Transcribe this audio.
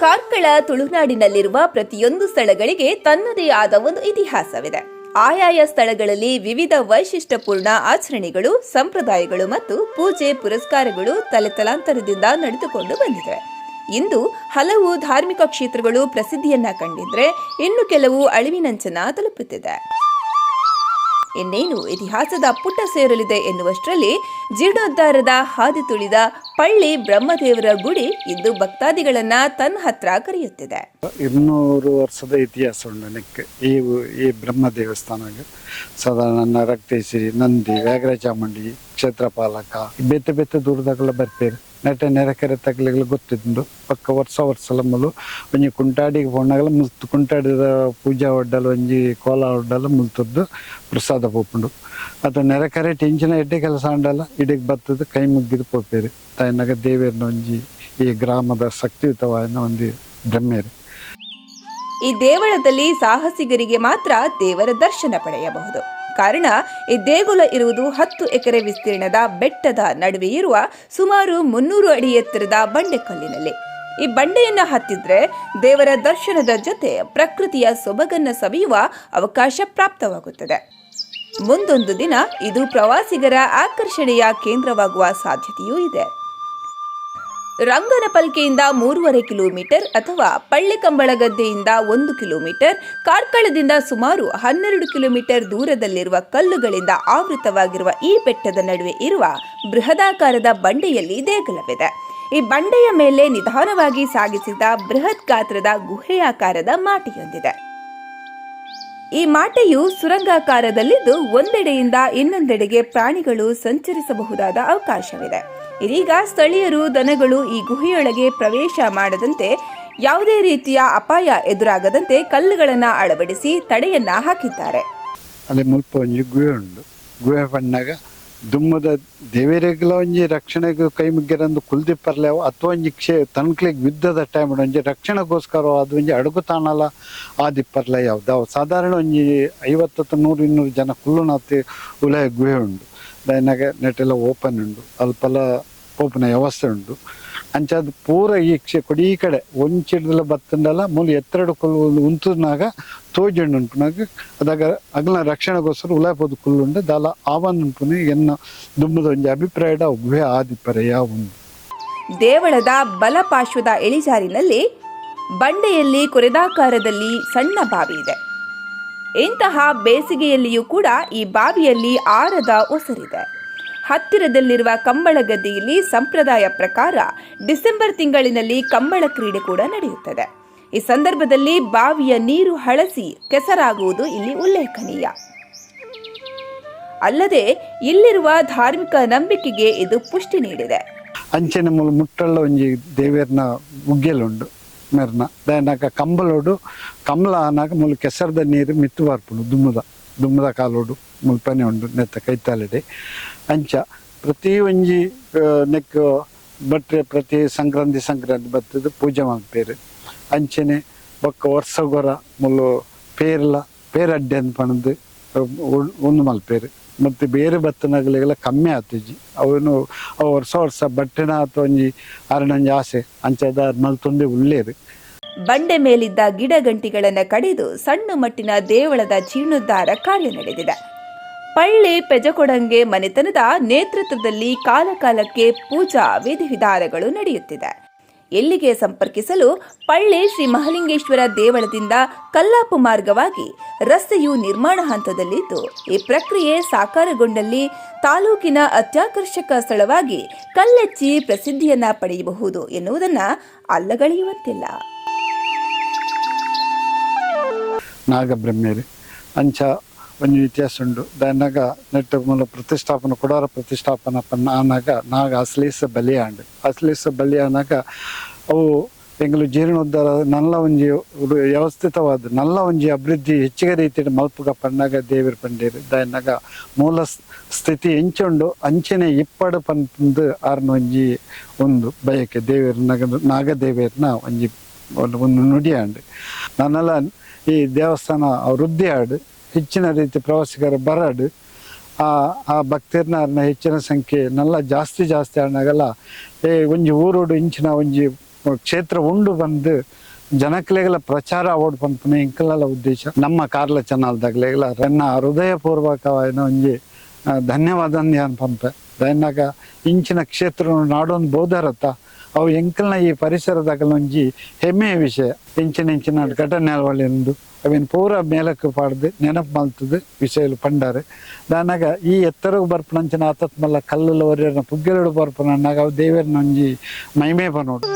ಕೇರಳ ತುಳುನಾಡಿನಲ್ಲಿರುವ ಪ್ರತಿಯೊಂದು ಸ್ಥಳಗಳಿಗೆ ತನ್ನದೇ ಆದ ಒಂದು ಇತಿಹಾಸವಿದೆ. ಆಯಾಯ ಸ್ಥಳಗಳಲ್ಲಿ ವಿವಿಧ ವೈಶಿಷ್ಟ್ಯಪೂರ್ಣ ಆಚರಣೆಗಳು, ಸಂಪ್ರದಾಯಗಳು ಮತ್ತು ಪೂಜೆ ಪುರಸ್ಕಾರಗಳು ತಲೆತಲಾಂತರದಿಂದ ನಡೆದುಕೊಂಡು ಬಂದಿವೆ. ಇಂದು ಹಲವು ಧಾರ್ಮಿಕ ಕ್ಷೇತ್ರಗಳು ಪ್ರಸಿದ್ಧಿಯನ್ನ ಕಂಡಿದ್ರೆ ಇನ್ನು ಕೆಲವು ಅಳಿವಿನಂಚನ ತಲುಪುತ್ತಿದೆ. ಇನ್ನೇನು ಇತಿಹಾಸದ ಪುಟ ಸೇರಲಿದೆ ಎನ್ನುವಷ್ಟರಲ್ಲಿ ಜೀರ್ಣೋದ್ಧಾರದ ಹಾದಿ ತುಳಿದ ಪಳ್ಳಿ ಬ್ರಹ್ಮದೇವರ ಗುಡಿ ಇಂದು ಭಕ್ತಾದಿಗಳನ್ನ ತನ್ನ ಹತ್ರ ಕರೆಯುತ್ತಿದೆ. ಇನ್ನೂರು ವರ್ಷದ ಇತಿಹಾಸ ಉಂಟು ಈ ಈ ಬ್ರಹ್ಮ ದೇವಸ್ಥಾನಕ್ಕೆ ಸಾಧಾರಣ ನರಕ್ತೇಶ್ವರಿ ನಂದಿ ವ್ಯಾಘ್ರ ಚಾಮುಂಡಿ ಕ್ಷೇತ್ರಪಾಲಕ. ಬೇತೆ ಬೆತ್ತ ದೂರದಾಗೆಲ್ಲ ಬರ್ತೇವೆ ನೆಟ್ಟ ನೆರೆಕೆರೆ ತಗಲಿಗಳು ಗೊತ್ತಿದ್ದು ಪಕ್ಕ ವರ್ಷ ವರ್ಷ ಮುಲು ಒಂಜಿ ಕುಂಟಾಡಿಗೆ ಪೋಣಾಗಲ ಮುಲ್ತು, ಕುಂಟಾಡಿದ ಪೂಜಾ ಒಡ್ಡಲು, ಒಂಜಿ ಕೋಲ ಒಡ್ಡಲು ಮುಲ್ತದ್ದು ಪ್ರಸಾದ ಪೋಪುಂಡು ಅದು ನೆರೆಕೆರೆ ಟೆಂಚಿನ ಎಡ್ಡೆ ಕೆಲಸ ಆಂಡಲ್ಲ ಇಡಿಗೆ ಬತ್ತದ ಕೈ ಮುಗ್ಗಿದು ಪೋಪೇರಿ. ದೇವಿಯರ್ನ ಒಂಜಿ ಈ ಗ್ರಾಮದ ಶಕ್ತಿಯುತವಾದ ಒಂದು ಬ್ರಹ್ಮೇರಿ. ಈ ದೇವಳದಲ್ಲಿ ಸಾಹಸಿಗರಿಗೆ ಮಾತ್ರ ದೇವರ ದರ್ಶನ ಪಡೆಯಬಹುದು. ಕಾರಣ, ಈ ದೇಗುಲ ಇರುವುದು ಹತ್ತು ಎಕರೆ ವಿಸ್ತೀರ್ಣದ ಬೆಟ್ಟದ ನಡುವೆ ಇರುವ ಸುಮಾರು ಮುನ್ನೂರು ಅಡಿ ಎತ್ತರದ ಬಂಡೆಕಲ್ಲಿನಲ್ಲಿ. ಈ ಬಂಡೆಯನ್ನು ಹತ್ತಿದ್ರೆ ದೇವರ ದರ್ಶನದ ಜೊತೆ ಪ್ರಕೃತಿಯ ಸೊಬಗನ್ನು ಸವಿಯುವ ಅವಕಾಶ ಪ್ರಾಪ್ತವಾಗುತ್ತದೆ. ಮುಂದೊಂದು ದಿನ ಇದು ಪ್ರವಾಸಿಗರ ಆಕರ್ಷಣೆಯ ಕೇಂದ್ರವಾಗುವ ಸಾಧ್ಯತೆಯೂ ಇದೆ. ರಂಗನಪಲ್ಕೆಯಿಂದ ಮೂರುವರೆ ಕಿಲೋಮೀಟರ್ ಅಥವಾ ಪಳ್ಳಿಕಂಬಳಗದ್ದೆಯಿಂದ ಒಂದು ಕಿಲೋಮೀಟರ್, ಕಾರ್ಕಳದಿಂದ ಸುಮಾರು ಹನ್ನೆರಡು ಕಿಲೋಮೀಟರ್ ದೂರದಲ್ಲಿರುವ ಕಲ್ಲುಗಳಿಂದ ಆವೃತವಾಗಿರುವ ಈ ಬೆಟ್ಟದ ನಡುವೆ ಇರುವ ಬೃಹದಾಕಾರದ ಬಂಡೆಯಲ್ಲಿ ದೇಗುಲವಿದೆ. ಈ ಬಂಡೆಯ ಮೇಲೆ ನಿಧಾನವಾಗಿ ಸಾಗಿಸಿದ ಬೃಹತ್ ಗಾತ್ರದ ಗುಹೆಯಾಕಾರದ ಮಾಟಿಯೊಂದಿದೆ. ಈ ಮಾಟೆಯು ಸುರಂಗಾಕಾರದಲ್ಲಿದ್ದು ಒಂದೆಡೆಯಿಂದ ಇನ್ನೊಂದೆಡೆಗೆ ಪ್ರಾಣಿಗಳು ಸಂಚರಿಸಬಹುದಾದ ಅವಕಾಶವಿದೆ. ಇದೀಗ ಸ್ಥಳೀಯರು ದನಗಳು ಈ ಗುಹೆಯೊಳಗೆ ಪ್ರವೇಶ ಮಾಡದಂತೆ ಯಾವುದೇ ರೀತಿಯ ಅಪಾಯ ಎದುರಾಗದಂತೆ ಕಲ್ಲುಗಳನ್ನು ಅಳವಡಿಸಿ ತಡೆಯನ್ನ ಹಾಕಿದ್ದಾರೆ. ಅಲ್ಲಿ ಮುಲ್ಪ ಒಂಜಿ ಗುಹೆ ಉಂಡು ಗುಹೆ ಪಣ್ಣಾಗ ದುಮ್ಮದ ದೇವೇರೆಗ್ಲ ಒಂಜಿ ರಕ್ಷಣೆಗೆ ಕೈ ಮುಗ್ಗಿರಂದು ಕುಲ್ದಿಪ್ಪರ್ಲೇವು ಅಥವಾ ಒಂಜಿ ಕ್ಷೇ ತನ್ಕ್ಲಿಗ್ ಯುದ್ಧದ ಟೈಮ್ ಒಂಜಿ ರಕ್ಷಣೆಗೋಸ್ಕರ ಅದು ಒಂಜಿ ಅಡುಗು ತಾಣಲ ಆದಿಪ್ಪರ್ಲೆ ಯಾವ್ದು. ಅವು ಸಾಧಾರಣ ಒಂಜಿ ಐವತ್ತು ನೂರು ಇನ್ನೂರು ಜನ ಕುಲ್ಲುನಾತಿ ಉಲಯ ಗುಹೆ ಉಂಡು ದೈನಾಗ ನೆಟ್ಟೆಲ್ಲ ಓಪನ್ ಉಂಡು ಅಲ್ಪಲ ಓಪನ್ ವ್ಯವಸ್ಥೆ ಉಂಡು ಅಂಚಾದ ಪೂರ ಈ ಕ್ಷೆ ಕೊಡಿ ಈ ಕಡೆ ಒಂಚಿಡ್ದಲ ಬತ್ತಂಡಲ್ಲ, ಮೂಲ ಎತ್ತರಡು ಕುಲ್ಲು ಉಂತುನಾಗ ತೋಜಂಡು ಉಂಟುನಾಗ ಅದಾಗ ಅಗ್ಲ ರಕ್ಷಣೆಗೋಸ್ಕರ ಉಲಾಪೋದು ಕುಲ್ಲುಂಡೆ ದಾಲ ಆವನ್ ಉಂಟುನೆ ಎನ್ನ ದುಮ್ಮದ ಒಂಜಿ ಅಭಿಪ್ರಾಯದ ಉಭಯ ಆದಿಪರೆಯ ಒಂದು ದೇವಳದ ಬಲಪಾರ್ಶ್ವದ ಇಳಿಜಾರಿನಲ್ಲಿ ಬಂಡೆಯಲ್ಲಿ ಕೊರೆದಾಕಾರದಲ್ಲಿ ಸಣ್ಣ ಬಾವಿ ಇದೆ. ಇಂತಹ ಬೇಸಿಗೆಯಲ್ಲಿಯೂ ಕೂಡ ಈ ಬಾವಿಯಲ್ಲಿ ಆರದ ಒಸರಿದೆ. ಹತ್ತಿರದಲ್ಲಿರುವ ಕಂಬಳ ಗದ್ದೆಯಲ್ಲಿ ಸಂಪ್ರದಾಯ ಪ್ರಕಾರ ಡಿಸೆಂಬರ್ ತಿಂಗಳಿನಲ್ಲಿ ಕಂಬಳ ಕ್ರೀಡೆ ಕೂಡ ನಡೆಯುತ್ತದೆ. ಈ ಸಂದರ್ಭದಲ್ಲಿ ಬಾವಿಯ ನೀರು ಹಳಸಿ ಕೆಸರಾಗುವುದು ಇಲ್ಲಿ ಉಲ್ಲೇಖನೀಯ. ಅಲ್ಲದೆ ಇಲ್ಲಿರುವ ಧಾರ್ಮಿಕ ನಂಬಿಕೆಗೆ ಇದು ಪುಷ್ಟಿ ನೀಡಿದೆ. ಅಂಚೆನ ಮೂಲ ಮುಟ್ಟಳ್ಳ ಒಂಜಿ ದೇವೇರ್ನ ಮುಗ್ಗೆಲುಂಡು ಮೆರ್ನ. ದಾಯನಾಗ ಕಂಬಲೋಡು ಕಮಲ ಅನ್ನಾಕ ಮೂಲ ಕೆಸರದ ನೀರು ಮಿತ್ತು ಬಾರ್ಪುಡು ದುಮ್ಮದ. ದುಮ್ಮದ ಕಾಲೋಡು ಮುಲ್ಪನೆ ಉಂಡು, ನೆತ್ತ ಕೈತಾಲೆಡೆ. ಅಂಚ ಪ್ರತಿ ಒಂಜಿ ನೆಕ್ ಬಟ್ರೆ ಪ್ರತಿ ಸಂಕ್ರಾಂತಿ ಸಂಕ್ರಾಂತಿ ಬರ್ತದೆ ಪೂಜೆ ಮಾಡ್ಪೇರು ಅಂಚೆನೆ ಬೊಕ್ಕ ವರ್ಷಗೊರ ಮುಲ್ಲು ಪೇರ್ಲ, ಪೇರಡ್ಡೆ ಅಂತ ಪಣದು ಒಂದು ಮಲ್ಪೇರು ಮತ್ತೆ ಬೇರೆ ಭತ್ತನಗಳಿಗೆಲ್ಲ ಕಮ್ಮಿ ಆತುಜಿ ಅವನು, ಅವು ವರ್ಷ ವರ್ಷ ಬಟ್ಟೆನ ಅಥವಾ ಒಂಜಿ ಆರಣಂಜಿ ಆಸೆ. ಅಂಚದ ಮಲ್ತೊಂದೆ ಉಳ್ಳೇರು ಬಂಡೆ ಮೇಲಿದ್ದ ಗಿಡ ಗಂಟಿಗಳನ್ನು ಕಡಿದು ಸಣ್ಣ ಮಟ್ಟಿನ ದೇವಳದ ಜೀರ್ಣೋದ್ಧಾರ ಕಾರ್ಯ ನಡೆದಿದೆ. ಪಳ್ಳಿ ಪೆಜಕೊಡಂಗೆ ಮನೆತನದ ನೇತೃತ್ವದಲ್ಲಿ ಕಾಲಕಾಲಕ್ಕೆ ಪೂಜಾ ವಿಧಿವಿಧಾನಗಳು ನಡೆಯುತ್ತಿದೆ. ಎಲ್ಲಿಗೆ ಸಂಪರ್ಕಿಸಲು ಪಳ್ಳಿ ಶ್ರೀ ಮಹಲಿಂಗೇಶ್ವರ ದೇವಳದಿಂದ ಕಲ್ಲಾಪು ಮಾರ್ಗವಾಗಿ ರಸ್ತೆಯು ನಿರ್ಮಾಣ ಹಂತದಲ್ಲಿದ್ದು, ಈ ಪ್ರಕ್ರಿಯೆ ಸಾಕಾರಗೊಂಡಲ್ಲಿ ತಾಲೂಕಿನ ಅತ್ಯಾಕರ್ಷಕ ಸ್ಥಳವಾಗಿ ಕಲ್ಲೆಚ್ಚಿ ಪ್ರಸಿದ್ಧಿಯನ್ನ ಪಡೆಯಬಹುದು ಎನ್ನುವುದನ್ನು ಅಲ್ಲಗಳೆಯುವಂತಿಲ್ಲ. ನಾಗಬ್ರಹ್ಮೇರಿ. ಅಂಚ ಒಂಜಿ ಇತಿಹಾಸ ಉಂಡು ದಾಯನಾಗ ನೆಟ್ಟ ಮೂಲ ಪ್ರತಿಷ್ಠಾಪನ, ಕೊಡಾರ ಪ್ರತಿಷ್ಠಾಪನ ಆನಾಗ ನಾಗ ಅಶ್ಲೇಷ ಬಲಿಯಾಂಡು. ಅಶ್ಲೇಷ ಬಲಿಯಾನಾಗ ಅವು ಎಂಗ್ಲು ಜೀರ್ಣೋದ್ಧಾರ ನಲ್ಲ ಒಂಜಿ ವ್ಯವಸ್ಥಿತವಾದ ನಲ್ಲ ಒಂಜಿ ಅಭಿವೃದ್ಧಿ ಹೆಚ್ಚಿಗೆ ರೀತಿಯ ಮಲ್ಪುಗ ಪಣ್ಣಾಗ ದೇವಿರ ಪಂಡೇರಿ. ದಾಯನಾಗ ಮೂಲ ಸ್ಥಿತಿ ಎಂಚುಂಡು ಅಂಚನೆ ಇಪ್ಪಡು ಪಂದು ಆರ್ನ ಒಂಜಿ ಒಂದು ಬಯಕೆ ದೇವಿರ ನಗ ನಾಗದೇವಿಯರ್ನ ಒಂಜಿ ಒಂದು ಒಂದು ಆಂಡ್ ನನ್ನೆಲ್ಲ ಈ ದೇವಸ್ಥಾನ ವೃದ್ಧಿ ಆಡು ಹೆಚ್ಚಿನ ರೀತಿ ಪ್ರವಾಸಿಗರು ಬರಾಡು ಆ ಆ ಭಕ್ತರ್ನ ಹೆಚ್ಚಿನ ಸಂಖ್ಯೆ ನಲ್ಲ ಜಾಸ್ತಿ ಜಾಸ್ತಿ ಆಡಾಗಲ್ಲ ಏ, ಒಂಜಿ ಊರೋಡು ಇಂಚಿನ ಒಂಜಿ ಕ್ಷೇತ್ರ ಉಂಡು ಬಂದು ಜನಕ್ಲೆಗಳ ಪ್ರಚಾರ ಅವಡ್ ಪಂಪನೆ ಇಂಕಲೆಲ್ಲ ಉದ್ದೇಶ. ನಮ್ಮ ಕಾರ್ಲ ಚಾನಲ್ದಾಗ್ಲೆಗಳ ನನ್ನ ಹೃದಯಪೂರ್ವಕವಾದ ಒಂಜಿ ಧನ್ಯವಾದ ಪಂಪೆ. ದಯನಾಗ ಇಂಚಿನ ಕ್ಷೇತ್ರ ನಾಡೊಂದು ಬೋಧರತ್ತ. ಅವು ಎಂಕಲ್ನ ಈ ಪರಿಸರದಾಗ ಒಂಜಿ ಹೆಮ್ಮೆಯ ವಿಷಯ. ಇಂಚಿನ ಇಂಚಿನ ಘಟನೆ ಒಳ್ಳೆಂದು ಅವೇನು ಪೂರ ಮೇಲಕ್ಕೆ ಪಾಡ್ದು, ನೆನಪು ಮಲ್ತದು ವಿಷಯಲು ಪಂಡಾರೆ. ದಾನಾಗ ಈ ಎತ್ತರಗ ಬರ್ಪಣಂಚಿನ ಆತತ್ಮಲ್ಲ ಕಲ್ಲಲ್ಲಿ ಒರ್ಯರ್ನ ಪುಗ್ಗೆರಡು ಬರ್ಪಣ ಅವು ದೇವರನ್ನ ಒಂಜಿ ಮೈಮೇ ಪನೋಡು